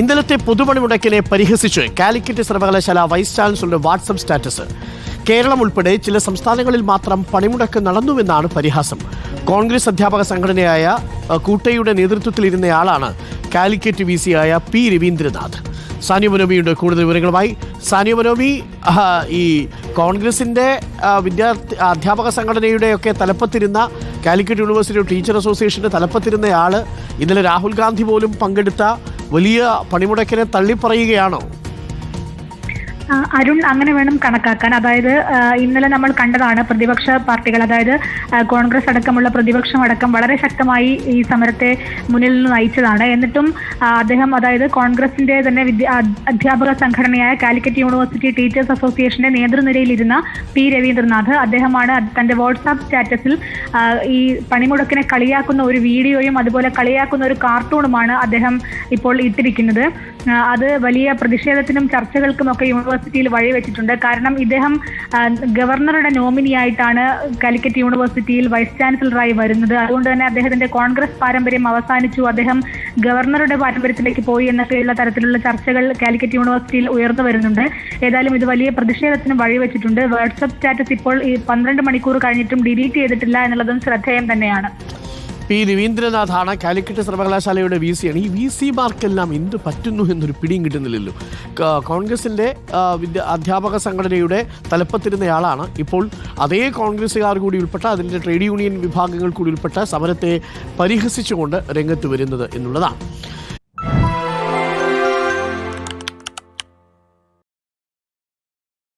ഇന്നലത്തെ പൊതുപണി മുടക്കിനെ പരിഹസിച്ച് കാലിക്കറ്റ് സർവകലാശാല വൈസ് ചാൻസലറുടെ വാട്സപ്പ് സ്റ്റാറ്റസ്. കേരളം ഉൾപ്പെടെ ചില സംസ്ഥാനങ്ങളിൽ മാത്രം പണിമുടക്ക് നടന്നുവെന്നാണ് പരിഹാസം. കോൺഗ്രസ് അധ്യാപക സംഘടനയായ കൂട്ടയുടെ നേതൃത്വത്തിലിരുന്നയാളാണ് കാലിക്കറ്റ് വി ആയ പി രവീന്ദ്രനാഥ്. സാനിയ മനോബിയുണ്ട് കൂടുതൽ വിവരങ്ങളുമായി സാനിയ മനോബി ഈ കോൺഗ്രസിന്റെ വിദ്യാർത്ഥി അധ്യാപക സംഘടനയുടെയൊക്കെ തലപ്പത്തിരുന്ന കാലിക്കറ്റ് യൂണിവേഴ്സിറ്റി ടീച്ചർ അസോസിയേഷന്റെ തലപ്പത്തിരുന്നയാൾ ഇന്നലെ രാഹുൽ ഗാന്ധി പോലും പങ്കെടുത്ത വലിയ പണിമുടക്കിനെ തള്ളിപ്പറയുകയാണോ. അരുൺ അങ്ങനെ വേണം കണക്കാക്കാൻ. അതായത് ഇന്നലെ നമ്മൾ കണ്ടതാണ് പ്രതിപക്ഷ പാർട്ടികൾ അതായത് കോൺഗ്രസ് അടക്കമുള്ള പ്രതിപക്ഷം അടക്കം വളരെ ശക്തമായി ഈ സമരത്തെ മുന്നിൽ നിന്ന് നയിച്ചതാണ്. എന്നിട്ടും അദ്ദേഹം അതായത് കോൺഗ്രസിന്റെ തന്നെ അധ്യാപക സംഘടനയായ കാലിക്കറ്റ് യൂണിവേഴ്സിറ്റി ടീച്ചേഴ്സ് അസോസിയേഷന്റെ നേതൃനിരയിലിരുന്ന പി രവീന്ദ്രനാഥ് അദ്ദേഹമാണ് തന്റെ വാട്സാപ്പ് സ്റ്റാറ്റസിൽ ഈ പണിമുടക്കിനെ കളിയാക്കുന്ന ഒരു വീഡിയോയും അതുപോലെ കളിയാക്കുന്ന ഒരു കാർട്ടൂണുമാണ് അദ്ദേഹം ഇപ്പോൾ ഇട്ടിരിക്കുന്നത്. അത് വലിയ പ്രതിഷേധത്തിനും ചർച്ചകൾക്കും ഒക്കെ യൂണിവേഴ്സിറ്റിയിൽ വഴിവെച്ചിട്ടുണ്ട് കാരണം ഇദ്ദേഹം ഗവർണറുടെ നോമിനിയായിട്ടാണ് കാലിക്കറ്റ് യൂണിവേഴ്സിറ്റിയിൽ വൈസ് ചാൻസലറായി വരുന്നത്. അതുകൊണ്ട് തന്നെ അദ്ദേഹത്തിന്റെ കോൺഗ്രസ് പാരമ്പര്യം അവസാനിച്ചു. അദ്ദേഹം ഗവർണറുടെ പാരമ്പര്യത്തിലേക്ക് പോയി എന്നൊക്കെയുള്ള തരത്തിലുള്ള ചർച്ചകൾ കാലിക്കറ്റ് യൂണിവേഴ്സിറ്റിയിൽ ഉയർന്നു വരുന്നുണ്ട്. ഏതായാലും ഇത് വലിയ പ്രതിഷേധത്തിന് വഴിവെച്ചിട്ടുണ്ട് വാട്സപ്പ് സ്റ്റാറ്റസ് ഇപ്പോൾ ഈ പന്ത്രണ്ട് മണിക്കൂർ കഴിഞ്ഞിട്ടും ഡിലീറ്റ് ചെയ്തിട്ടില്ല എന്നുള്ളതും ശ്രദ്ധേയം തന്നെയാണ്. പി രവീന്ദ്രനാഥാണ് കാലിക്കറ്റ് സർവകലാശാലയുടെ വി സിയാണ് ഈ വി സി മാർക്കെല്ലാം എന്ത് പറ്റുന്നു എന്നൊരു പിടിയും കിട്ടുന്നില്ലല്ലോ. കോൺഗ്രസിന്റെ വിദ്യ അധ്യാപക സംഘടനയുടെ തലപ്പത്തിരുന്നയാളാണ്. ഇപ്പോൾ അതേ കോൺഗ്രസ്സുകാർ കൂടി ഉൾപ്പെട്ട അതിന്റെ ട്രേഡ് യൂണിയൻ വിഭാഗങ്ങൾ കൂടി ഉൾപ്പെട്ട സമരത്തെ പരിഹസിച്ചുകൊണ്ട് രംഗത്ത് വരുന്നത് എന്നുള്ളതാണ്.